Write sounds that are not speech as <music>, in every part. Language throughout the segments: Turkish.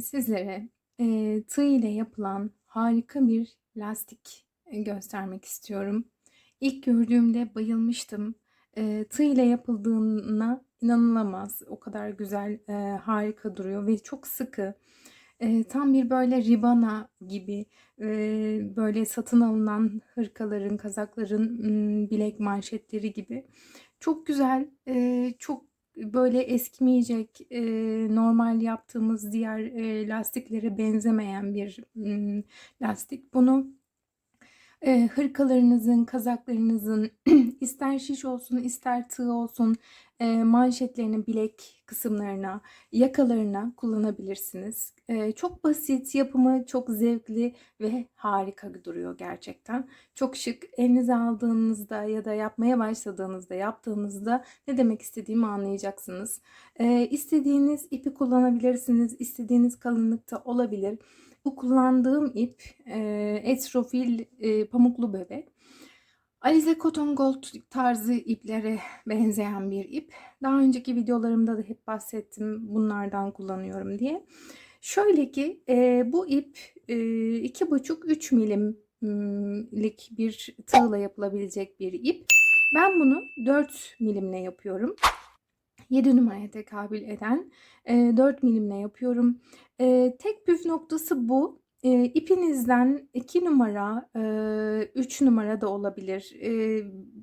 sizlere e, tığ ile yapılan harika bir lastik e, göstermek istiyorum. İlk gördüğümde bayılmıştım. E, tığ ile yapıldığına inanılamaz. O kadar güzel, e, harika duruyor ve çok sıkı. E, tam bir böyle ribana gibi e, böyle satın alınan hırkaların, kazakların bilek manşetleri gibi. Çok güzel, e, çok böyle eskimeyecek, e, normal yaptığımız diğer e, lastiklere benzemeyen bir m, lastik. Bunu e, hırkalarınızın, kazaklarınızın <clears throat> ister şiş olsun ister tığ olsun e, manşetlerini bilek kısımlarına, yakalarına kullanabilirsiniz. E, çok basit, yapımı çok zevkli ve harika duruyor gerçekten. Çok şık. Elinize aldığınızda ya da yapmaya başladığınızda, yaptığınızda ne demek istediğimi anlayacaksınız. E, istediğiniz ipi kullanabilirsiniz, istediğiniz kalınlıkta olabilir. Bu kullandığım ip e, Etrofil e, pamuklu bebek. Alize Cotton Gold tarzı iplere benzeyen bir ip. Daha önceki videolarımda da hep bahsettim bunlardan kullanıyorum diye. Şöyle ki e, bu ip e, 2,5-3 milimlik bir tığla yapılabilecek bir ip. Ben bunu 4 milimle yapıyorum. 7 numaraya tekabül eden e, 4 milimle yapıyorum. E, tek püf noktası bu. E, ipinizden 2 numara, e, 3 numara da olabilir. E,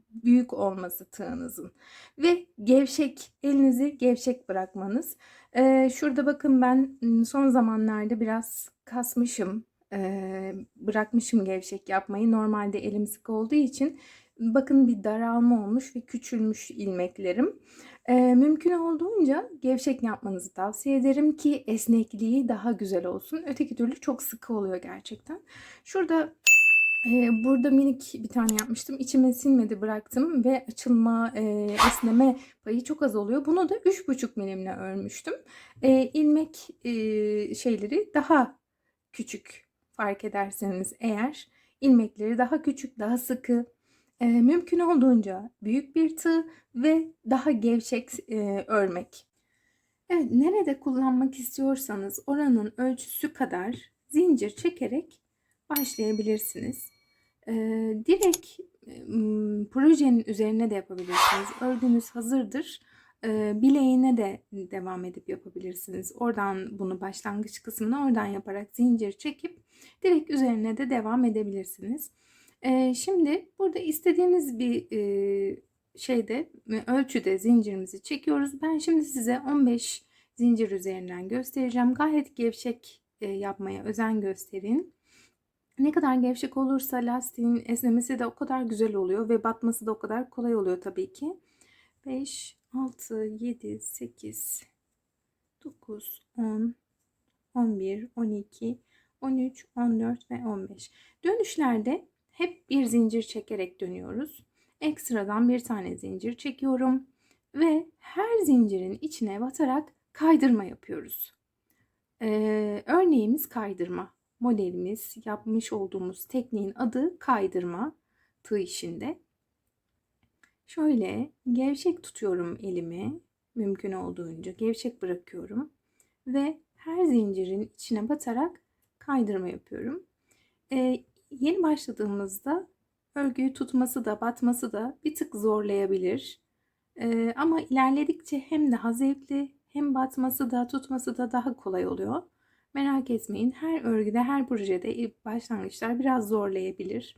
büyük olması tığınızın. Ve gevşek, elinizi gevşek bırakmanız. E, şurada bakın ben son zamanlarda biraz kasmışım. E, bırakmışım gevşek yapmayı. Normalde elim sık olduğu için bakın bir daralma olmuş ve küçülmüş ilmeklerim. Ee, mümkün olduğunca gevşek yapmanızı tavsiye ederim ki esnekliği daha güzel olsun. Öteki türlü çok sıkı oluyor gerçekten. Şurada e, burada minik bir tane yapmıştım. İçime sinmedi bıraktım ve açılma, e, esneme payı çok az oluyor. Bunu da 3,5 milimle örmüştüm. E, ilmek e, şeyleri daha küçük fark ederseniz eğer ilmekleri daha küçük, daha sıkı e, mümkün olduğunca büyük bir tığ ve daha gevşek e, örmek. Evet, nerede kullanmak istiyorsanız oranın ölçüsü kadar zincir çekerek başlayabilirsiniz. E, direkt e, projenin üzerine de yapabilirsiniz. Örgünüz hazırdır. E, bileğine de devam edip yapabilirsiniz. Oradan bunu başlangıç kısmına oradan yaparak zincir çekip direkt üzerine de devam edebilirsiniz. Şimdi burada istediğiniz bir şeyde ölçüde zincirimizi çekiyoruz. Ben şimdi size 15 zincir üzerinden göstereceğim. Gayet gevşek yapmaya özen gösterin. Ne kadar gevşek olursa lastiğin esnemesi de o kadar güzel oluyor ve batması da o kadar kolay oluyor tabii ki. 5, 6, 7, 8, 9, 10, 11, 12, 13, 14 ve 15. Dönüşlerde hep bir zincir çekerek dönüyoruz. Ekstradan bir tane zincir çekiyorum ve her zincirin içine batarak kaydırma yapıyoruz. Ee, örneğimiz kaydırma. Modelimiz yapmış olduğumuz tekniğin adı kaydırma tığ işinde. Şöyle gevşek tutuyorum elimi mümkün olduğunca gevşek bırakıyorum ve her zincirin içine batarak kaydırma yapıyorum. Ee, yeni başladığımızda örgüyü tutması da batması da bir tık zorlayabilir. Ee, ama ilerledikçe hem daha zevkli hem batması da tutması da daha kolay oluyor. Merak etmeyin her örgüde her projede başlangıçlar biraz zorlayabilir.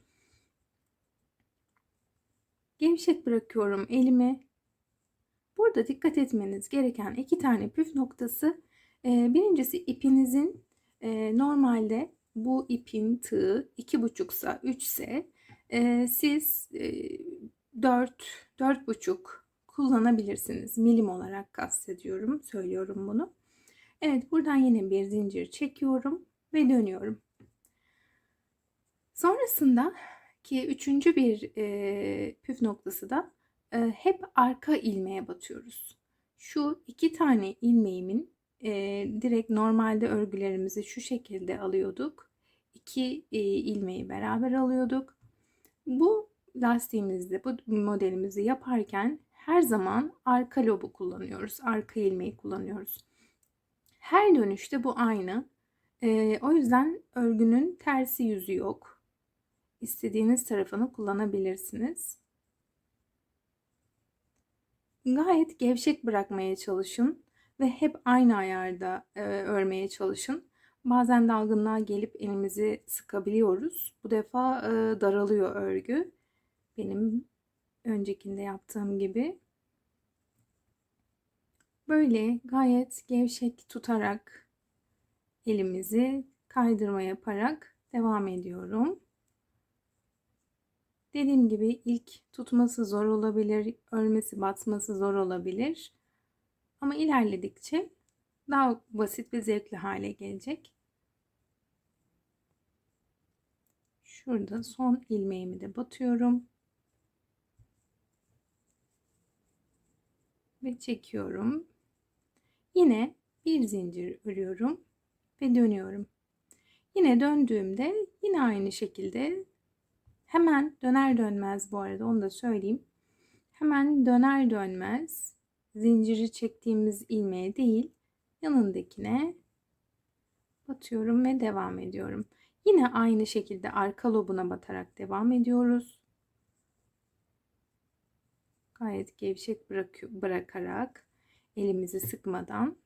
Gevşek bırakıyorum elimi. Burada dikkat etmeniz gereken iki tane püf noktası. Birincisi ipinizin normalde bu ipin tığı 2,5 ise 3 ise e, siz e, 4 4,5 kullanabilirsiniz. Milim olarak kastediyorum. Söylüyorum bunu. Evet buradan yine bir zincir çekiyorum ve dönüyorum. Sonrasında ki üçüncü bir e, püf noktası da e, hep arka ilmeğe batıyoruz. Şu iki tane ilmeğimin e, direkt normalde örgülerimizi şu şekilde alıyorduk. İki e, ilmeği beraber alıyorduk. Bu lastiğimizde bu modelimizi yaparken her zaman arka lobu kullanıyoruz. Arka ilmeği kullanıyoruz. Her dönüşte bu aynı. Ee, o yüzden örgünün tersi yüzü yok. İstediğiniz tarafını kullanabilirsiniz. Gayet gevşek bırakmaya çalışın ve hep aynı ayarda e, örmeye çalışın. Bazen dalgınlığa gelip elimizi sıkabiliyoruz. Bu defa e, daralıyor örgü. Benim öncekinde yaptığım gibi. Böyle gayet gevşek tutarak elimizi kaydırma yaparak devam ediyorum. Dediğim gibi ilk tutması zor olabilir, örmesi batması zor olabilir. Ama ilerledikçe daha basit ve zevkli hale gelecek. Şurada son ilmeğimi de batıyorum. Ve çekiyorum. Yine bir zincir örüyorum ve dönüyorum. Yine döndüğümde yine aynı şekilde hemen döner dönmez bu arada onu da söyleyeyim. Hemen döner dönmez zinciri çektiğimiz ilmeğe değil yanındakine batıyorum ve devam ediyorum. Yine aynı şekilde arka lobuna batarak devam ediyoruz. Gayet gevşek bırak bırakarak elimizi sıkmadan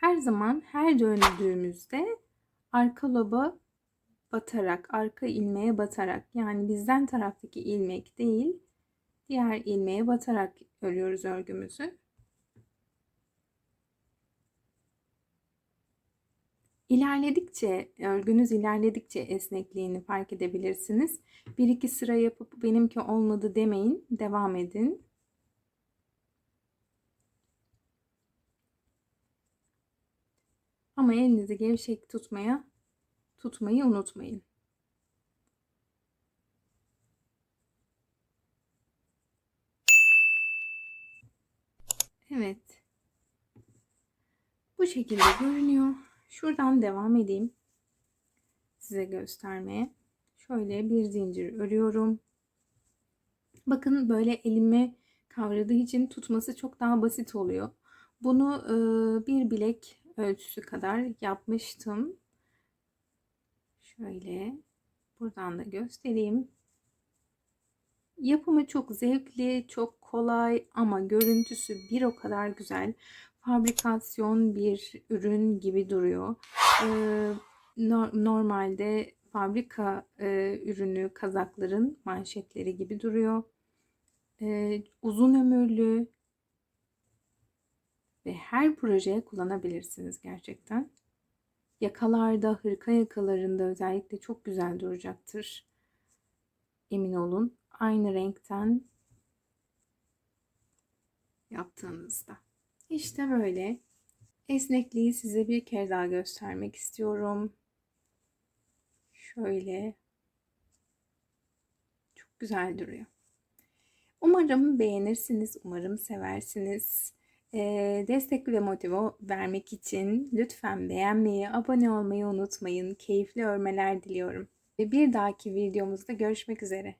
her zaman her döndüğümüzde arka loba batarak, arka ilmeğe batarak yani bizden taraftaki ilmek değil, diğer ilmeğe batarak örüyoruz örgümüzü. İlerledikçe, örgünüz ilerledikçe esnekliğini fark edebilirsiniz. Bir iki sıra yapıp benimki olmadı demeyin, devam edin. Ama elinizi gevşek tutmaya tutmayı unutmayın. Evet. Bu şekilde görünüyor. Şuradan devam edeyim. Size göstermeye. Şöyle bir zincir örüyorum. Bakın böyle elimi kavradığı için tutması çok daha basit oluyor. Bunu bir bilek ölçüsü kadar yapmıştım. Şöyle buradan da göstereyim. Yapımı çok zevkli, çok kolay ama görüntüsü bir o kadar güzel. Fabrikasyon bir ürün gibi duruyor. Ee, normalde fabrika e, ürünü kazakların manşetleri gibi duruyor. Ee, uzun ömürlü ve her projeye kullanabilirsiniz gerçekten. Yakalarda, hırka yakalarında özellikle çok güzel duracaktır. Emin olun. Aynı renkten yaptığınızda. İşte böyle. Esnekliği size bir kere daha göstermek istiyorum. Şöyle. Çok güzel duruyor. Umarım beğenirsiniz, umarım seversiniz. E, destek ve motive vermek için lütfen beğenmeyi, abone olmayı unutmayın. Keyifli örmeler diliyorum. Ve bir dahaki videomuzda görüşmek üzere.